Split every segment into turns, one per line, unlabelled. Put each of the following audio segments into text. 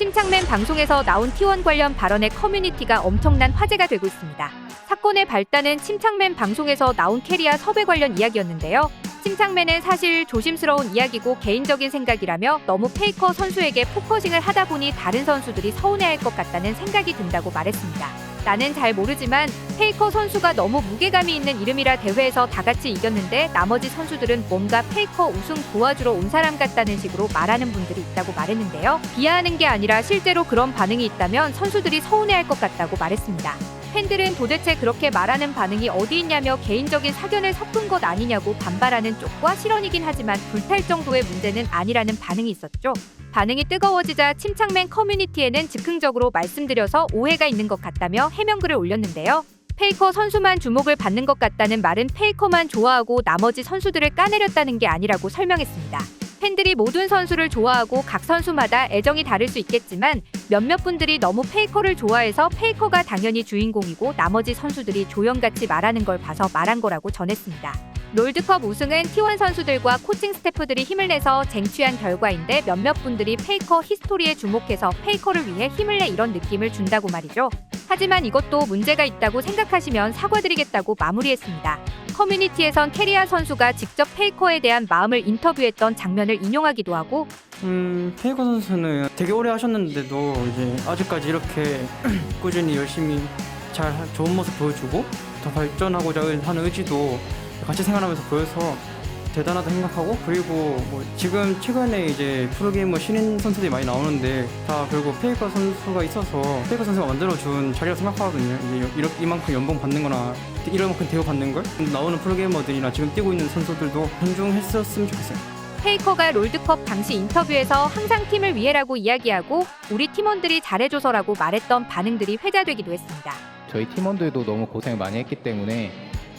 침착맨 방송에서 나온 T1 관련 발언에 커뮤니티가 엄청난 화제가 되고 있습니다. 사건의 발단은 침착맨 방송에서 나온 캐리아 섭외 관련 이야기였는데요. 침착맨은 사실 조심스러운 이야기고 개인적인 생각이라며 너무 페이커 선수에게 포커싱을 하다 보니 다른 선수들이 서운해할 것 같다는 생각이 든다고 말했습니다. 나는 잘 모르지만 페이커 선수가 너무 무게감이 있는 이름이라 대회에서 다 같이 이겼는데 나머지 선수들은 뭔가 페이커 우승 도와주러 온 사람 같다는 식으로 말하는 분들이 있다고 말했는데요. 비하하는 게 아니라 실제로 그런 반응이 있다면 선수들이 서운해할 것 같다고 말했습니다. 팬들은 도대체 그렇게 말하는 반응이 어디 있냐며 개인적인 사견을 섞은 것 아니냐고 반발하는 쪽과 실언이긴 하지만 불탈 정도의 문제는 아니라는 반응이 있었죠. 반응이 뜨거워지자 침착맨 커뮤니티에는 즉흥적으로 말씀드려서 오해가 있는 것 같다며 해명글을 올렸는데요. 페이커 선수만 주목을 받는 것 같다는 말은 페이커만 좋아하고 나머지 선수들을 까내렸다는 게 아니라고 설명했습니다. 팬들이 모든 선수를 좋아하고 각 선수마다 애정이 다를 수 있겠지만 몇몇 분들이 너무 페이커를 좋아해서 페이커가 당연히 주인공이고 나머지 선수들이 조연같이 말하는 걸 봐서 말한 거라고 전했습니다. 롤드컵 우승은 T1 선수들과 코칭 스태프들이 힘을 내서 쟁취한 결과인데 몇몇 분들이 페이커 히스토리에 주목해서 페이커를 위해 힘을 내 이런 느낌을 준다고 말이죠. 하지만 이것도 문제가 있다고 생각하시면 사과드리겠다고 마무리했습니다. 커뮤니티에선 캐리아 선수가 직접 페이커에 대한 마음을 인터뷰했던 장면을 인용하기도 하고
음, 페이커 선수는 되게 오래 하셨는데도 이제 아직까지 이렇게 꾸준히 열심히 잘 하- 좋은 모습 보여주고 더 발전하고자 하는 의지도 같이 생활하면서 보여서 대단하다 생각하고 그리고 뭐 지금 최근에 이제 프로게이머 신인 선수들이 많이 나오는데 다 결국 페이커 선수가 있어서 페이커 선수가 만들어준 자리라고 생각하거든요. 이제 이렇 이만큼 연봉 받는 거나 이만큼 대우 받는 걸 나오는 프로게이머들이나 지금 뛰고 있는 선수들도 존중했었으면 좋겠어요.
페이커가 롤드컵 당시 인터뷰에서 항상 팀을 위해라고 이야기하고 우리 팀원들이 잘해줘서라고 말했던 반응들이 회자되기도 했습니다.
저희 팀원들도 너무 고생을 많이 했기 때문에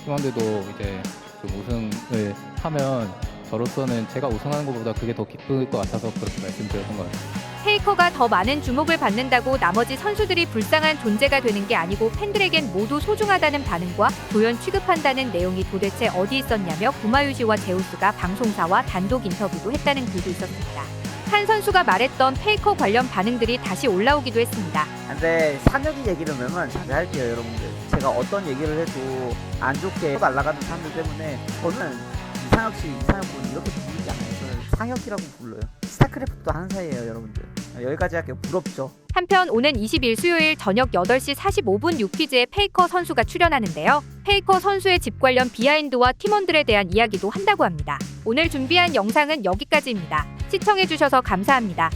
팀원들도 이제 좀 우승을 하면 저로서는 제가 우승하는 것보다 그게 더 기쁠 것 같아서 그렇게 말씀드렸던 것 같아요.
페이커가 더 많은 주목을 받는다고 나머지 선수들이 불쌍한 존재가 되는 게 아니고 팬들에겐 모두 소중하다는 반응과 조연 취급한다는 내용이 도대체 어디 있었냐며 구마유시와 제우스가 방송사와 단독 인터뷰도 했다는 글도 있었습니다. 한 선수가 말했던 페이커 관련 반응들이 다시 올라오기도 했습니다.
근데 상혁이 얘기를 몇만 자주 할게요 여러분들 제가 어떤 얘기를 해도 안 좋게 날아가는 사람들 때문에 저는 이상혁 씨 이상혁 분 이렇게 부르지 않아요 저는 상혁이라고 불러요 스타크래프트도 하는 사이예요 여러분들 여기까지 할게요 부럽죠
한편 오는 20일 수요일 저녁 8시 45분 유퀴즈에 페이커 선수가 출연하는데요. 페이커 선수의 집 관련 비하인드와 팀원들에 대한 이야기도 한다고 합니다. 오늘 준비한 영상은 여기까지입니다. 시청해주셔서 감사합니다.